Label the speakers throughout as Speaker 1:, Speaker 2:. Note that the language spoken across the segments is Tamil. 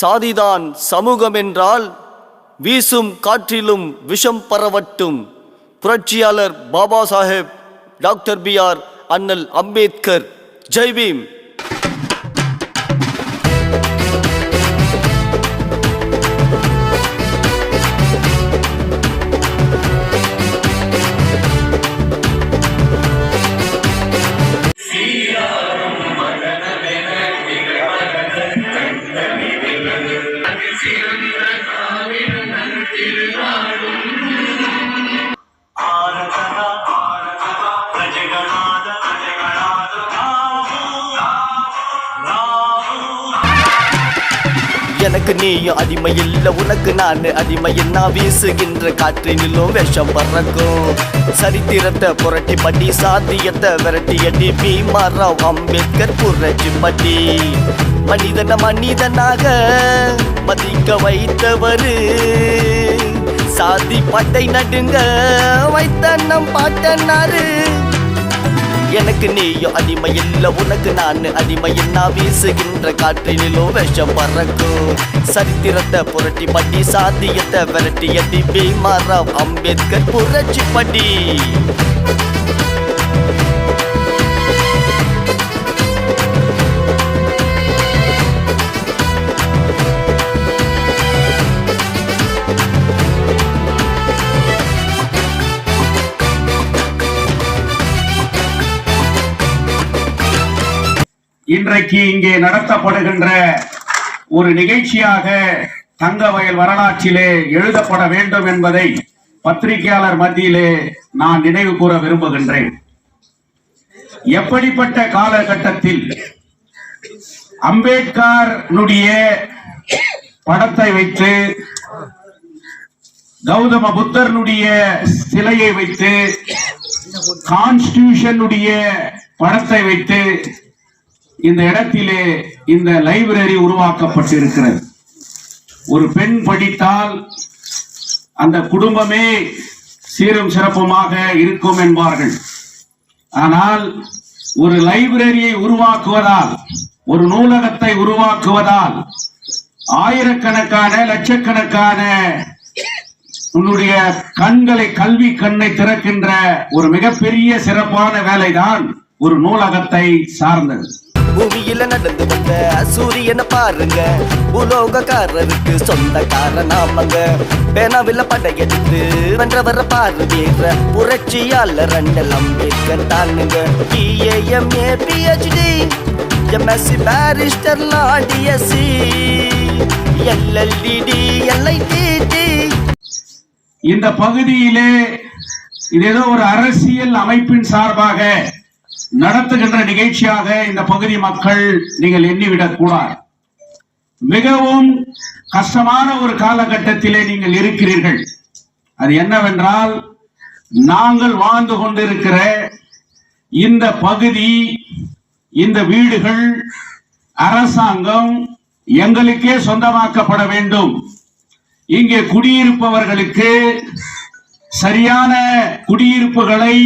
Speaker 1: சாதிதான் சமூகம் என்றால் வீசும் காற்றிலும் விஷம் பரவட்டும். புரட்சியாளர் Baba Saheb doctor
Speaker 2: B R Annal Ambedkar.
Speaker 1: Jai Bhim நீயும் அடிமை இல்ல உனக்கு நான் அடிமை. நான் வீசுகின்ற காற்றினிலும் விஷம் பறக்கும். சரித்திரத்தை புரட்டி பட்டி சாத்தியத்தை விரட்டி அடி பீமாராவ் அம்பேத்கர் புரட்சி பட்டி. மனிதன மனிதனாக மதிக்க வைத்தவரு. சாதி பட்டை நடுங்க வைத்த நம் பாட்டனாரு. எனக்கு நீயும் அடிமை இல்ல உனக்கு நான் அடிமை. நான் வீசுகின்ற காற்றினிலும் விஷம் பறக்கும். சரித்திரத்தை புரட்டி பட்டி சாத்தியத்தை விரட்டி எட்டி பீமாராவ் அம்பேத்கர் புரட்சி பட்டி.
Speaker 3: இன்றைக்கு இங்கே நடத்தப்படுகின்ற ஒரு நிகழ்ச்சியாக தங்கவயல் வரலாற்றிலே எழுதப்பட வேண்டும் என்பதை பத்திரிகையாளர் மத்தியிலே நான் நினைவு கூற விரும்புகின்றேன். எப்படிப்பட்ட காலகட்டத்தில் அம்பேத்கருடைய படத்தை வைத்து கௌதம புத்தர்னுடைய சிலையை வைத்து கான்ஸ்டியூஷனுடைய படத்தை வைத்து இந்த இடத்திலே இந்த லைப்ரரி உருவாக்கப்பட்டிருக்கிறது. ஒரு பெண் படித்தால் அந்த குடும்பமே சீரும் சிறப்புமாக இருக்கும் என்பார்கள். ஆனால் ஒரு லைப்ரரியை உருவாக்குவதால் ஒரு நூலகத்தை உருவாக்குவதால் ஆயிரக்கணக்கான லட்சக்கணக்கான உன்னுடைய கண்களை கல்வி கண்ணை திறக்கின்ற ஒரு மிகப்பெரிய சிறப்பான வேலைதான் ஒரு நூலகத்தை சார்ந்தது.
Speaker 1: பூமியில நடந்து வந்த சூரியனை பாருங்க. உலோகக்காரருக்கு சொந்தக்கார நாமங்க பேனாவில படையெடுத்து வென்றவர பாரு வீர. புரட்சியாளர் ரெண்டல் அம்பேத்கர் தானுங்க. பிஏஎம்ஏ பிஹெச்டி எம்எஸ்சி பேரிஸ்டர்லாம் டிஎஸ்சி எல்எல்டிடி எல்ஐடிடி
Speaker 3: இந்த பகுதியிலே இது ஏதோ ஒரு அரசியல் அமைப்பின் சார்பாக நடத்துகின்ற நிகழ்ச்சியாக இந்த பகுதி மக்கள் நீங்கள் எண்ணிவிடக் கூடாது. மிகவும் கஷ்டமான ஒரு காலகட்டத்திலே நீங்கள் இருக்கிறீர்கள். அது என்னவென்றால் நாங்கள் வாழ்ந்து கொண்டிருக்கிற இந்த பகுதி இந்த வீடுகள் அரசாங்கம் எங்களுக்கே சொந்தமாக்கப்பட வேண்டும். இங்கே குடியிருப்பவர்களுக்கு சரியான குடியிருப்புகளை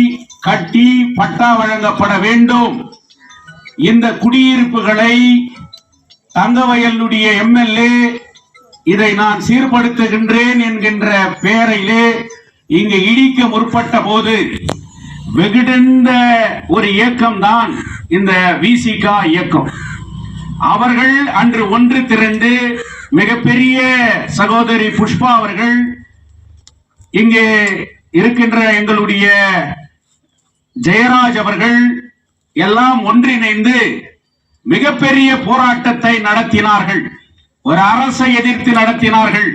Speaker 3: கட்டி பட்டா வழங்கப்பட வேண்டும். இந்த குடியிருப்புகளை தங்கவயலுடைய எம்எல்ஏ இதை நான் சீர்படுத்துகின்றேன் என்கின்ற பெயரிலே இங்கு இடிக்க முற்பட்ட போது வெகுடந்த ஒரு இயக்கம் தான் இந்த விசிகா இயக்கம். அவர்கள் அன்று ஒன்று திரண்டு மிகப்பெரிய சகோதரி புஷ்பா அவர்கள் இங்கே இருக்கின்ற எங்களுடைய ஜெயராஜ் அவர்கள் எல்லாம் ஒன்றிணைந்து மிகப்பெரிய போராட்டத்தை நடத்தினார்கள். ஒரு அரசை எதிர்த்து நடத்தினார்கள்.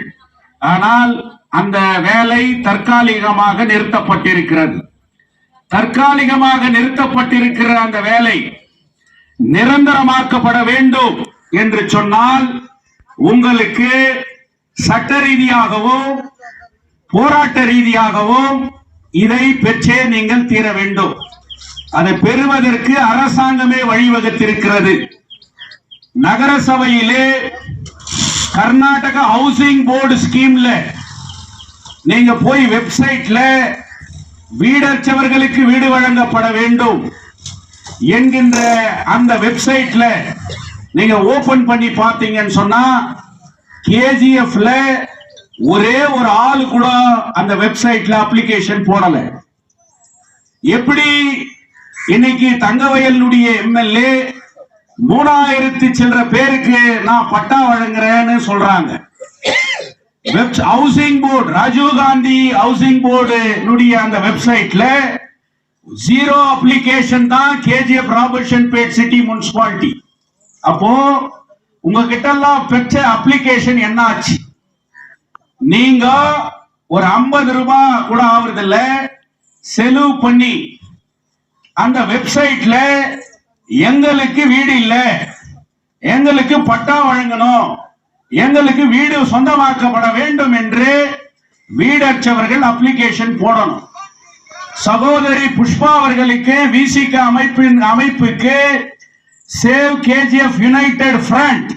Speaker 3: ஆனால் அந்த வேலை தற்காலிகமாக நிறுத்தப்பட்டிருக்கிறது. தற்காலிகமாக நிறுத்தப்பட்டிருக்கிற அந்த வேலை நிரந்தரமாக்கப்பட வேண்டும் என்று சொன்னால் உங்களுக்கு சட்ட ரீதியாகவும் போராட்ட ரீதியாகவும் இதை பெற்றே நீங்கள் தீர வேண்டும். அதை பெறுவதற்கு அரசாங்கமே வழிவகுத்திருக்கிறது. நகர சபையிலே கர்நாடக ஹவுசிங் போர்டு ஸ்கீம்ல நீங்க போய் வெப்சைட்ல வீடற்றவர்களுக்கு வீடு வழங்கப்பட வேண்டும் என்கின்ற அந்த வெப்சைட்ல நீங்க ஓபன் பண்ணி பார்த்தீங்கன்னு சொன்னா கேஜிஎஃப்ல ஒரே ஒரு ஆள் கூட அந்த வெப்சைட்ல அப்ளிகேஷன் போடல. எப்படி இன்னைக்கு தங்கவயலுடைய எம்எல்ஏ மூணாயிரத்தி சில்லற பேருக்கு நான் பட்டா வழங்குறேன்னு சொல்றாங்க. Housing board Rajiv Gandhi housing board அந்த வெப்சைட்ல ஜீரோ அப்ளிகேஷன் தான் KGF Robertsonpet city municipality அப்போ உங்ககிட்ட எல்லாம் பெற்ற அப்ளிகேஷன் என்ன ஆச்சு நீங்க ஒரு ஐம்பது ரூபாய் கூட ஆகுறது இல்ல செலவு பண்ணி அந்த வெப்சைட்ல எங்களுக்கு வீடு இல்ல எங்களுக்கு பட்டா வழங்கணும் எங்களுக்கு வீடு சொந்தமாக்கப்பட வேண்டும் என்று வீடற்றவர்கள் அப்ளிகேஷன் போடணும். சகோதரி புஷ்பா அவர்களுக்கு விசிக அமைப்பின் அமைப்புக்கு சேவ் கேஜிஎஃப் யுனைடெட் ஃப்ரண்ட்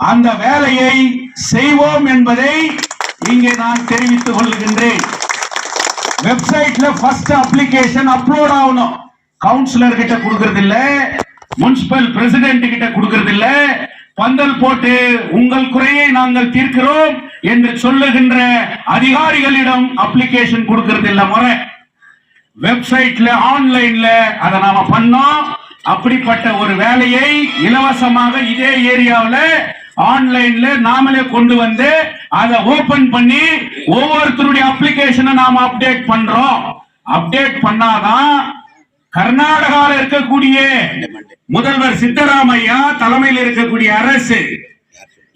Speaker 3: அந்த வேலையை செய்வோம் என்பதை இங்கே நான் தெரிவித்துக் கொள்கின்றேன். வெப்சைட்ல ஃபர்ஸ்ட் அப்ளிகேஷன் அப்லோட் ஆகணும். கவுன்சிலர் கிட்ட கொடுக்கறது இல்ல முனிசிபல் பிரசிடென்ட் கிட்ட கொடுக்கறது இல்ல பந்தல் போட்டு உங்கள் குறையை நாங்கள் தீர்க்கிறோம் என்று சொல்லுகின்ற அதிகாரிகளிடம் அப்ளிகேஷன் கொடுக்கறது இல்ல முறை வெப்சைட்ல ஆன்லைன்ல அதை நாம பண்ணோம். அப்படிப்பட்ட ஒரு வேலையை இலவசமாக இதே ஏரியாவில் ஆன்லைன்ல நாமளே கொண்டு வந்து அதை ஓபன் பண்ணி ஒவ்வொருத்தருடைய அப்ளிகேஷனை நாம அப்டேட் பண்றோம். அப்டேட் பண்ணாதான் கர்நாடகால இருக்கக்கூடிய முதல்வர் சித்தராமையா தலைமையில் இருக்கக்கூடிய அரசு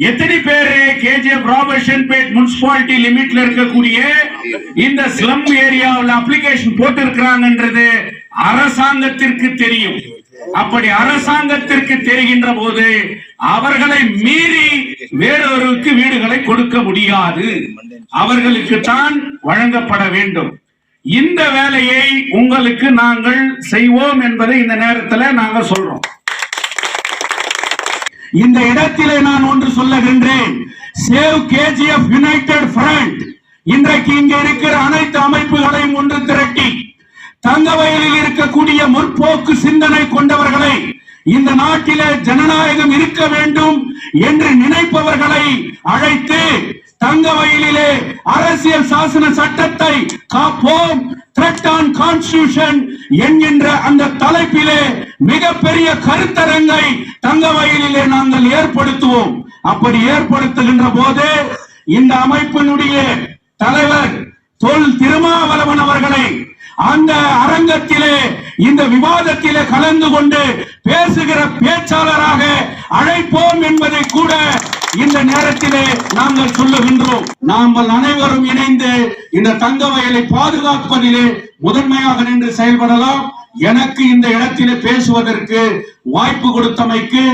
Speaker 3: எத்தனை பேரு கேஜிஎஃப் ராபர்ஷன் பேட் முனிசிபாலிட்டி லிமிட்ல இருக்கக்கூடிய இந்த ஸ்லம் ஏரியாவில் அப்ளிகேஷன் போட்டு இருக்கிறாங்கன்றது அரசாங்கத்திற்கு தெரியும். அப்படி அரசாங்கத்திற்கு தெரிகின்ற போது அவர்களை மீறி வேறொருக்கு வீடுகளை கொடுக்க முடியாது. அவர்களுக்கு தான் வழங்கப்பட வேண்டும். இந்த வேலையை உங்களுக்கு நாங்கள் செய்வோம் என்பதை இந்த நேரத்தில் நாங்கள் சொல்றோம். இந்த இடத்திலே நான் ஒன்று சொல்லுகின்றேன். Save KGF united front. இன்றைக்கு இங்க இருக்கிற அனைத்து அமைப்புகளையும் ஒன்று திரட்டி தங்கவயலில் இருக்கக்கூடிய முற்போக்கு சிந்தனை கொண்டவர்களை இந்த நாட்டிலே ஜனநாயகம் இருக்க வேண்டும் என்று நினைப்பவர்களை அழைத்து தங்கவயலிலே அரசியல் சாசன சட்டத்தை காப்போம். த்ரெட் ஆன் என்கின்ற அந்த தலைப்பிலே மிகப்பெரிய கருத்தரங்கை தங்க வயலிலே நாங்கள் ஏற்படுத்துவோம். அப்படி ஏற்படுத்துகின்ற போது இந்த அமைப்பினுடைய தலைவர் தொல் திருமாவளவன் அவர்களை அந்த அரங்கத்திலே இந்த விவாதத்திலே கலந்து கொண்டு பேசுகிற பேச்சாளராக அழைப்போம் என்பதை கூட இந்த நேரத்திலே நாங்கள் சொல்லுகின்றோம். நாங்கள் அனைவரும் இணைந்து இந்த தங்க வயலை பாதுகாப்பதிலே முதன்மையாக நின்று செயல்படலாம். எனக்கு இந்த இடத்திலே பேசுவதற்கு வாய்ப்பு கொடுத்தமைக்கு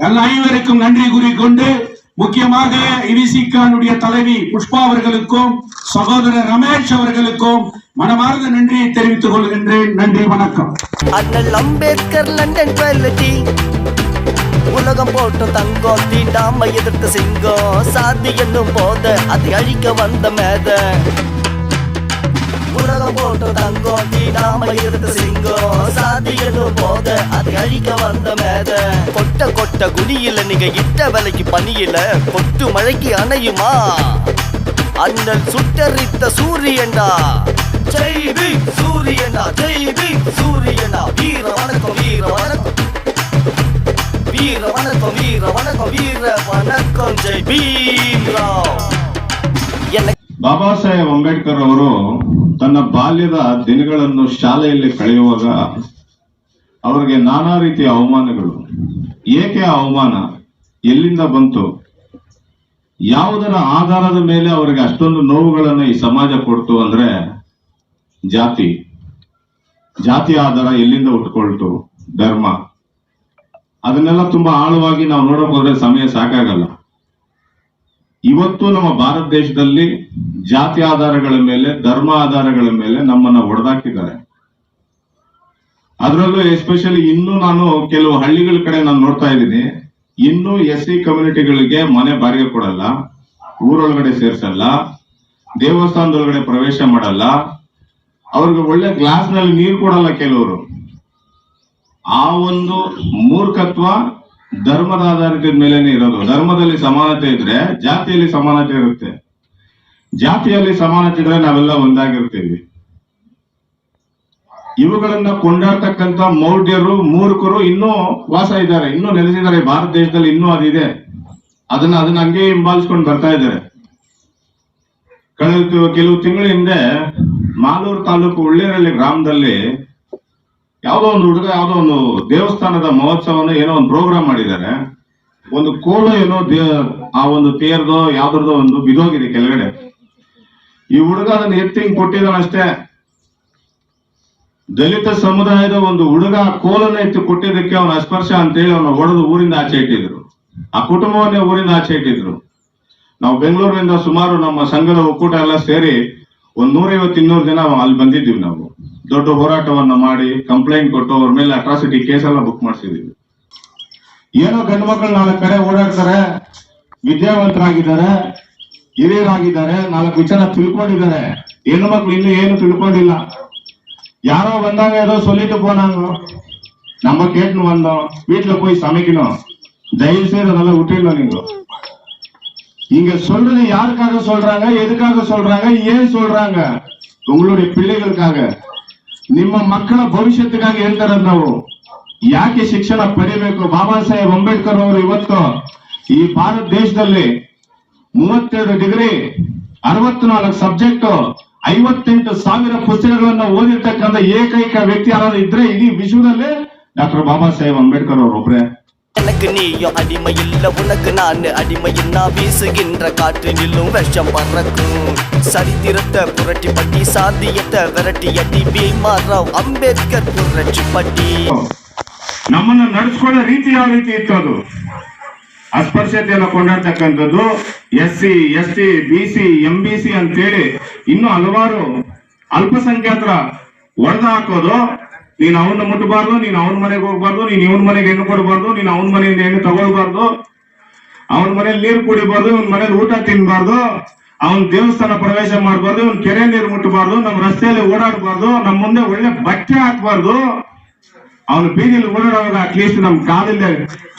Speaker 3: அனைவருக்கும் நன்றி கூறிக்கொண்டு முக்கியமாக இவிசிகானுடைய தலைவி புஷ்பா அவர்களுக்கும் சகோதரர் ரமேஷ் அவர்களுக்கும் மனமார்ந்த நன்றியை தெரிவித்துக் கொள்கின்றேன். நன்றி வணக்கம்.
Speaker 1: அண்ணல் அம்பேத்கர் லண்டன் டுவெல்டி உலகம் போட்டு தங்கம் தீண்டாம எதிர்த்து சிங்கம். சாதி என்னும் போத அதை அழிக்க வந்த மேத. உலகம் போட்டு தங்கம் தீண்டாம எதிர்த்து சிங்கம். சாதி என்னும் போத அதை அழிக்க வந்த மேத கொட்ட கொட்ட குடியில நீங்க இட்ட விலைக்கு பணியில கொட்டு மழைக்கு அணையுமா அண்ணல் சுட்டரித்த சூரியன்டா ஜெய் பீம் சூரியனா ஜெய் பீம் சூரியனா வீர வணக்கம் வீர வணக்கம் வீர வணக்கம் வீர வணக்கம் வீர வணக்கம் ஜெய் ಭೀಮ್ ರಾವ್ எனக்கு
Speaker 4: ಬಾಬಾ ಸಾಹೇಬ್ ಅಂಬೇಡ್ಕರ್ ಅವರು ತನ್ನ ಬಾಲ್ಯದ ದಿನಗಳನ್ನು ಶಾಲೆಯಲ್ಲಿ ಕಳೆಯುವಾಗ ಅವರಿಗೆ ನಾನಾ ರೀತಿಯ ಅವಮಾನಗಳು. ಏಕೆ ಅವಮಾನ? ಎಲ್ಲಿಂದ ಬಂತು? ಯಾವುದರ ಆಧಾರದ ಮೇಲೆ ಅವರಿಗೆ ಅಷ್ಟೊಂದು ನೋವುಗಳನ್ನು ಈ ಸಮಾಜ ಕೊಡ್ತು ಅಂದ್ರೆ ಜಾತಿ. ಜಾತಿ ಆಧಾರ ಎಲ್ಲಿಂದ ಉಟ್ಕೊಳ್ತು? ಧರ್ಮ. ಅದನ್ನೆಲ್ಲ ತುಂಬಾ ಆಳವಾಗಿ ನಾವು ನೋಡಕ್ ಹೋದ್ರೆ ಸಮಯ ಸಾಕಾಗಲ್ಲ. ಇವತ್ತು ನಮ್ಮ ಭಾರತ ದೇಶದಲ್ಲಿ ಜಾತಿ ಆಧಾರಗಳ ಮೇಲೆ, ಧರ್ಮ ಆಧಾರಗಳ ಮೇಲೆ ನಮ್ಮನ್ನ ಒಡೆದಾಕಿದ್ದಾರೆ ಅದರಲ್ಲೂ ಎಸ್ಪೆಷಲಿ ಇನ್ನು ನಾನು ಕೆಲವು ಹಳ್ಳಿಗಳ ಕಡೆ ನಾನು ನೋಡ್ತಾ ಇದ್ದೀನಿ. ಇನ್ನು ಎಸ್ ಸಿ ಕಮ್ಯುನಿಟಿಗಳಿಗೆ ಮನೆ ಬಾಡಿಗೆ ಕೊಡಲ್ಲ, ಊರೊಳಗಡೆ ಸೇರ್ಸಲ್ಲ, ದೇವಸ್ಥಾನದೊಳಗಡೆ ಪ್ರವೇಶ ಮಾಡಲ್ಲ. ಅವ್ರಿಗೆ ಒಳ್ಳೆ ಗ್ಲಾಸ್ನಲ್ಲಿ ನೀರು ಕೊಡಲ್ಲ ಕೆಲವರು. ಆ ಒಂದು ಮೂರ್ಖತ್ವ ಧರ್ಮದ ಆಧಾರದ ಮೇಲೇನೆ ಇರೋದು. ಧರ್ಮದಲ್ಲಿ ಸಮಾನತೆ ಇದ್ರೆ ಜಾತಿಯಲ್ಲಿ ಸಮಾನತೆ ಇರುತ್ತೆ. ಜಾತಿಯಲ್ಲಿ ಸಮಾನತೆ ಇದ್ರೆ ನಾವೆಲ್ಲ ಒಂದಾಗಿರ್ತೀವಿ. ಇವುಗಳನ್ನ ಕೊಂಡಾಡ್ತಕ್ಕಂತ ಮೌಢ್ಯರು, ಮೂರ್ಖರು ಇನ್ನೂ ವಾಸ ಇದ್ದಾರೆ, ಇನ್ನೂ ನೆಲೆಸಿದ್ದಾರೆ. ಭಾರತ ದೇಶದಲ್ಲಿ ಇನ್ನೂ ಅದಿದೆ ಅದನ್ನ ಅದನ್ನ ಹಂಗೆ ಹಿಂಬಾಲಿಸ್ಕೊಂಡು ಬರ್ತಾ ಇದ್ದಾರೆ. ಕಳೆದ ಕೆಲವು ತಿಂಗಳ ಹಿಂದೆ ಮಾಲೂರು ತಾಲೂಕು ಉಳ್ಳೇರಳ್ಳಿ ಗ್ರಾಮದಲ್ಲಿ ಯಾವುದೋ ಒಂದು ಹುಡುಗ, ಯಾವುದೋ ಒಂದು ದೇವಸ್ಥಾನದ ಮಹೋತ್ಸವನ ಏನೋ ಒಂದು ಪ್ರೋಗ್ರಾಮ್ ಮಾಡಿದ್ದಾರೆ. ಒಂದು ಕೋಲ ಏನೋ ಆ ಒಂದು ತೇರ್ದೋ ಯಾವ್ದ್ರದೋ ಒಂದು ಬಿದೋಗಿದೆ ಕೆಳಗಡೆ. ಈ ಹುಡುಗ ಅದನ್ನ ಎತ್ತಿ ಕೊಟ್ಟಿದ್ದಾನಷ್ಟೇ. ದಲಿತ ಸಮುದಾಯದ ಒಂದು ಹುಡುಗ ಕೋಲನ್ನ ಎತ್ತಿ ಕೊಟ್ಟಿದ್ದಕ್ಕೆ ಅವನ ಅಸ್ಪರ್ಶ ಅಂತೇಳಿ ಅವನ ಹೊಡೆದು ಊರಿಂದ ಆಚೆ ಇಟ್ಟಿದ್ರು. ಆ ಕುಟುಂಬವನ್ನೇ ಊರಿಂದ ಆಚೆ ಇಟ್ಟಿದ್ರು. ನಾವು ಬೆಂಗಳೂರಿನಿಂದ ಸುಮಾರು ನಮ್ಮ ಸಂಘದ ಒಕ್ಕೂಟ ಎಲ್ಲ ಸೇರಿ ಒಂದ್ ನೂರೈವತ್ತು ಇನ್ನೂರು ಜನ ಅಲ್ಲಿ ಬಂದಿದ್ದೀವಿ ನಾವು. ದೊಡ್ಡ ಹೋರಾಟವನ್ನ ಮಾಡಿ ಕಂಪ್ಲೇಂಟ್ ಕೊಟ್ಟು ಅವ್ರ ಮೇಲೆ ಅಟ್ರಾಸಿಟಿ ಕೇಸ್ ಎಲ್ಲ ಬುಕ್ ಮಾಡಿಸಿದೀವಿ ಏನೋ ಗಂಡು ಮಕ್ಕಳು ನಾಲ್ಕು ಕಡೆ ಓಡಾಡ್ತಾರೆ, ವಿದ್ಯಾವಂತರಾಗಿದ್ದಾರೆ, ಹಿರಿಯರಾಗಿದ್ದಾರೆ, ನಾಲ್ಕು ವಿಚಾರ ತಿಳ್ಕೊಂಡಿದ್ದಾರೆ. ಹೆಣ್ಣು ಮಕ್ಕಳು ಇನ್ನೂ ಏನು ತಿಳ್ಕೊಂಡಿಲ್ಲ. யாரோ வந்தாங்க ஏதோ சொல்லிட்டு போனாங்க நம்ம கேட்டுன்னு வந்தோம். வீட்டுல போய் சமைக்கணும். தயவு செய்து அதெல்லாம் விட்டுடலாம் நீங்க இங்க சொல்றது யாருக்காக சொல்றாங்க எதுக்காக சொல்றாங்க ஏன் சொல்றாங்க? உங்களுடைய பிள்ளைகளுக்காக. ನಿಮ್ಮ ಮಕ್ಕಳ ಭವಿಷ್ಯತ್ತಿಗಾಗಿ ಹೇಳ್ತಾರದ್ ನಾವು ಯಾಕೆ ಶಿಕ್ಷಣ பாபா ಬಾಬಾ ಸಾಹೇಬ್ ಅಂಬೇಡ್ಕರ್ ಅವರು ಇವತ್ತು ಈ ಭಾರತ ದೇಶದಲ್ಲಿ ಮೂವತ್ತೆರಡು ಡಿಗ್ರಿ ಅರವತ್ನಾಲ್ಕು ಸಬ್ಜೆಕ್ಟ್ ಐವತ್ತೆಂಟು ಸಾವಿರ ಪುಸ್ತಕಗಳನ್ನ ಓದಿರ್ತಕ್ಕಂಥ ಏಕೈಕ ವ್ಯಕ್ತಿ ಯಾರಾದ್ರೂ ಇದ್ರೆ ಇಡೀ ವಿಶ್ವದಲ್ಲೇ ಡಾಕ್ಟರ್ ಬಾಬಾ ಸಾಹೇಬ್ ಅಂಬೇಡ್ಕರ್ ಅವರು ಒಬ್ರೆ
Speaker 1: எனக்கு நீயும் அடிமை இல்ல உனக்கு நான் அடிமை நான் வீசுகின்ற காற்றினிலும் விஷம் பறக்கும் சரித்திரத்தை புரட்டி பட்டி சாதியத்தை விரட்டி அடி பீமாராவ் அம்பேத்கர் புரட்சி பட்டி
Speaker 3: ನಮ್ಮನ್ನ ನಡೆಸ್ಕೊಳ್ಳೋ ರೀತಿ ಯಾವ ರೀತಿ ಇತ್ತು ಅದು ಅಸ್ಪೃಶ್ಯತೆಯನ್ನು ಕೊಂಡಾಡ್ತಕ್ಕಂಥದ್ದು S C S T B C M B C ಅಂತೇಳಿ ಇನ್ನು ಹಲವಾರು ಅಲ್ಪಸಂಖ್ಯಾತರ ಹೊಡೆದ ಹಾಕೋದು, ನೀನ್ ಅವನ್ನ ಮುಟ್ಟಬಾರ್ದು ನೀನ್ ಅವನ ಮನೆಗೆ ಹೋಗ್ಬಾರ್ದು, ನೀನ್ ಇವನ್ ಮನೆಗೆ ಹೆಣ್ಣು ಕೊಡಬಾರ್ದು, ನೀನ್ ಅವನ ಮನೆಯಿಂದ ಹೆಣ್ಣು ತಗೊಳ್ಬಾರ್ದು. ಅವನ ಮನೇಲಿ ನೀರು ಕುಡಿಬಾರ್ದು, ಇವನ್ ಮನೇಲಿ ಊಟ ತಿನ್ಬಾರ್ದು, ಅವನ್ ದೇವಸ್ಥಾನ ಪ್ರವೇಶ ಮಾಡಬಾರ್ದು, ಇವನ್ ಕೆರೆ ನೀರು ಮುಟ್ಟಬಾರ್ದು ನಮ್ಮ ರಸ್ತೆಯಲ್ಲಿ ಓಡಾಡಬಾರ್ದು ನಮ್ಮ ಮುಂದೆ ಒಳ್ಳೆ ಬಟ್ಟೆ ಹಾಕ್ಬಾರ್ದು. ಅವನು ಬೀದಿಲಿ ಓಡಾಡುವಾಗ ಅಟ್ಲೀಸ್ಟ್ ನಮ್ ಕಾಲಿಂದ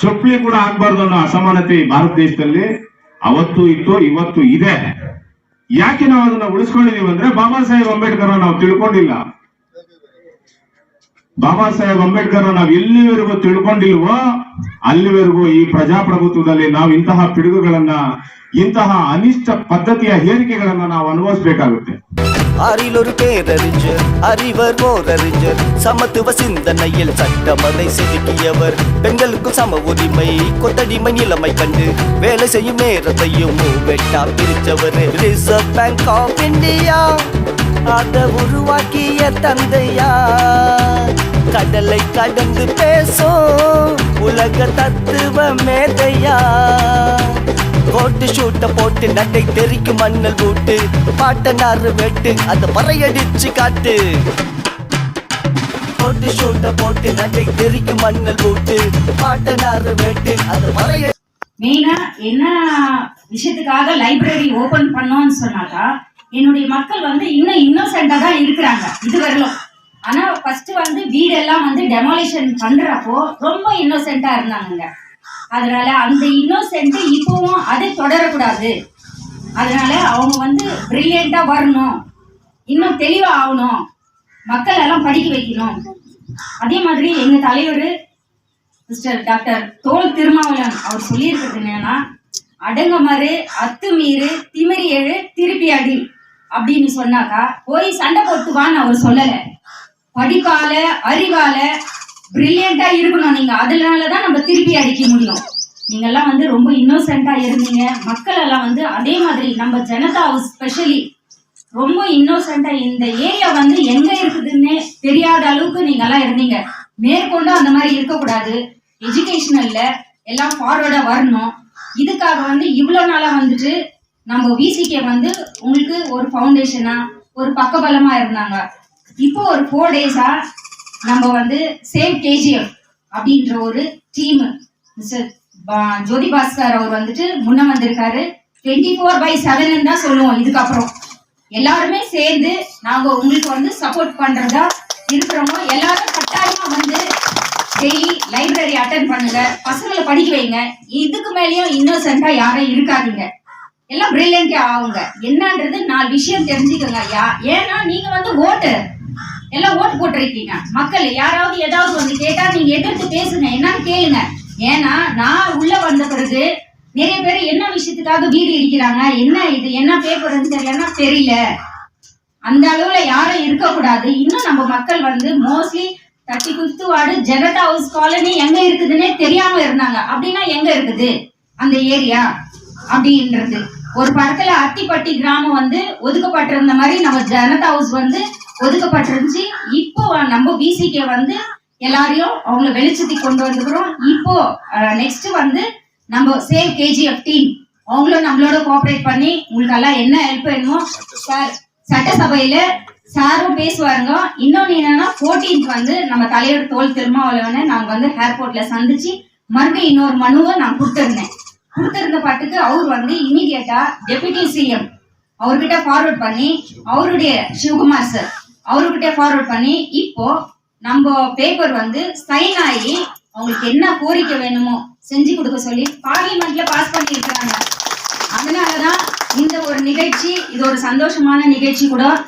Speaker 3: ಚಪ್ಪಲಿ ಕೂಡ ಹಾಕ್ಬಾರ್ದು ಅನ್ನೋ ಅಸಮಾನತೆ ಭಾರತ ದೇಶದಲ್ಲಿ. ಅವತ್ತು ಇತ್ತು, ಇವತ್ತು ಇದೆ. ಯಾಕೆ ನಾವು ಅದನ್ನ ಉಳಿಸ್ಕೊಂಡಿದೀವಿ ಅಂದ್ರೆ ಬಾಬಾ ಸಾಹೇಬ್ ಅಂಬೇಡ್ಕರ್ ನಾವು ತಿಳ್ಕೊಂಡಿಲ್ಲ. ಬಾಬಾ ಸಾಹೇಬ್ ಅಂಬೇಡ್ಕರ್ ನಾವು ಎಲ್ಲಿವರೆಗೂ ತಿಳ್ಕೊಂಡಿಲ್ವೋ ಅಲ್ಲಿವರೆಗೂ ಈ ಪ್ರಜಾಪ್ರಭುತ್ವದಲ್ಲಿ ನಾವು ಇಂತಹ ಪಿಡುಗುಗಳನ್ನ ಇಂತಹ ಅನಿಷ್ಟ ಪದ್ಧತಿಯ ಹೇರಿಕೆಗಳನ್ನ ನಾವು ಅನುಭವಿಸಬೇಕಾಗುತ್ತೆ
Speaker 1: ஆறில் ஒரு பேரறிஞர் அறிவர் ஓரறிஞர் சமத்துவ சிந்தனையில் சட்டமதை செதுக்கியவர் பெண்களுக்கு சம உரிமை கொத்தடிமை நிலைமை கண்டு வேலை செய்யும் நேரத்தையும் வெட்டா பிரிச்சவர் ரிசர்வ் பேங்க் ஆஃப் இந்தியா அத உருவாக்கிய தந்தையா கடலை கடந்து பேசும் உலக தத்துவ மேதையா கோட்டு ஷூட்ட போட்டு நட்டை தெறிக்கும் மண்ணல் போட்டு பாட்ட நாறு வெட்டு அந்த பறையடிச்சு காட்டு. கோட்டு ஷூட்ட போட்டு நட்டை தெறிக்கும் மண்ணல் போட்டு பாட்ட நாறு வெட்டு அந்த பறைய
Speaker 5: மெயினா என்ன விஷயத்துக்காக லைப்ரரி ஓபன் பண்ணோம்னு சொன்னாக்கா என்னுடைய மக்கள் வந்து இன்னும் இன்னோசென்டா தான் இருக்கிறாங்க இது வரலும் ஆனா ஃபர்ஸ்ட் வந்து வீடெல்லாம் வந்து டெமாலிஷன் பண்றப்போ ரொம்ப இன்னோசென்டா இருந்தாங்க அதனால அந்த இன்னோசென்ட் இப்பவும் அது தொடரக்கூடாது. அதனால அவங்க வந்து பிரில்லியண்டா வரணும். இன்னும் தெளிவா ஆகணும். மக்கள் எல்லாம் படிக்க வைக்கணும். அதே மாதிரி எங்க தலைவர் மிஸ்டர் டாக்டர் தோல் திருமாவளவன் அவர் சொல்லியிருக்கிறது என்னன்னா அடங்கமறு அத்துமீறு திமிரி எழு திருப்பி அடி அப்படின்னு சொன்னாக்கா போய் சண்டை போட்டு வான்னு அவர் சொல்லல. படிப்பால அறிவால பிரில்லியண்டா இருக்கணும் நீங்க. அதனாலதான் நம்ம திருப்பி அடிக்க முடியும். நீங்கெல்லாம் வந்து ரொம்ப இன்னோசென்ட்டா இருந்தீங்க. மக்கள் எல்லாம் வந்து அதே மாதிரி நம்ம ஜனதா ஸ்பெஷலி ரொம்ப இன்னோசென்ட்டா இந்த ஏரியா வந்து எங்க இருக்குதுன்னே தெரியாத அளவுக்கு நீங்க எல்லாம் இருந்தீங்க. மேற்கொண்டு அந்த மாதிரி இருக்கக்கூடாது. எஜுகேஷனல்ல எல்லாம் ஃபார்வர்டா வரணும். இதுக்காக வந்து இவ்வளவு நாளா வந்துட்டு நம்ம விசிகே வந்து உங்களுக்கு ஒரு ஃபவுண்டேஷனா ஒரு பக்கபலமா இருந்தாங்க. இப்போ ஒரு ஃபோர் டேஸா நம்ம வந்து சேவ் கேஜிஎஃப் அப்படின்ற ஒரு டீம் மிஸ்டர் ஜோதி பாஸ்கர் அவர் வந்துட்டு முன்ன வந்திருக்காரு. டுவெண்ட்டி ஃபோர் பை செவன் தான் சொல்லுவோம் இதுக்கப்புறம். எல்லாருமே சேர்ந்து நாங்க உங்களுக்கு வந்து சப்போர்ட் பண்றதா இருக்கிறோமோ எல்லாரும் கட்டாயமா வந்து டெய்லி லைப்ரரி அட்டன் பண்ணுங்க. பசங்களை படிக்க வைங்க. இதுக்கு மேலேயும் இன்னோசென்டா யாரும் இருக்காதீங்க. எல்லாம் பிரில்லியன்டா ஆகுங்க. என்னன்றது நாலு விஷயம் தெரிஞ்சுக்கோங்க ஏன்னா நீங்க வந்து ஓட்டு எல்லாம் ஓட்டு போட்டிருக்கீங்க. மக்கள் யாராவது ஏதாவது வந்து கேட்டா நீங்க எதிர்த்து பேசுங்க. என்னன்னு கேளுங்க. ஏன்னா நான் உள்ள வந்த பிறகு நிறைய பேர் என்ன விஷயத்துக்காக வீடு இடிக்கிறாங்க? என்ன இது? என்ன பேப்பர்னு தெரியலன்னா தெரியல. அந்த அளவுல யாரும் இருக்கக்கூடாது. இன்னும் நம்ம மக்கள் வந்து மோஸ்ட்லி தட்டி குத்து வார்டு ஜெனரல் ஹவுஸ் காலனி எங்க இருக்குதுன்னே தெரியாம இருந்தாங்க. அப்படின்னா எங்க இருக்குது? அந்த ஏரியா அப்படின்றது. ஒரு படத்துல அத்திப்பட்டி கிராமம் வந்து ஒதுக்கப்பட்டிருந்த மாதிரி நம்ம ஜனதா ஹவுஸ் வந்து ஒதுக்கப்பட்டிருந்துச்சு. இப்போ நம்ம பிசிகே வந்து எல்லாரையும் அவங்கள வெளிச்சத்துக்கு கொண்டு வந்துக்கிறோம். இப்போ நெக்ஸ்ட் வந்து நம்ம சேவ் கேஜிஎஃப் டீம் அவங்களும் நம்மளோட கோஆபரேட் பண்ணி உங்களுக்கு எல்லாம் என்ன ஹெல்ப் வேணுமோ சார் சட்டசபையில சாரும் பேசுவாருங்க. இன்னொன்னு என்னன்னா 14th வந்து நம்ம தலைவர் தோல் திருமாவளவனை நாங்க வந்து ஏர்போர்ட்ல சந்திச்சு மறுபடியும் இன்னொரு மனுவை நான் கொடுத்துருந்தேன். கொடுத்திருந்த பாட்டுக்கு அவர் வந்து இமீடியட்டா டெபுட்டி சிஎம் அவர்கிட்ட ஃபார்வர்ட் பண்ணி அவருடைய சிவகுமார் சார் அவர்கிட்ட ஃபார்வர்ட் பண்ணி இப்போ நம்ம பேப்பர் வந்து சைன் ஆகி அவங்களுக்கு என்ன கோரிக்கை வேணுமோ செஞ்சு கொடுக்க சொல்லி பார்லிமெண்ட்ல பாஸ் பண்ணி இருக்காங்க அதனாலதான் இந்த ஒரு நிகழ்ச்சி இது ஒரு சந்தோஷமான நிகழ்ச்சி கூட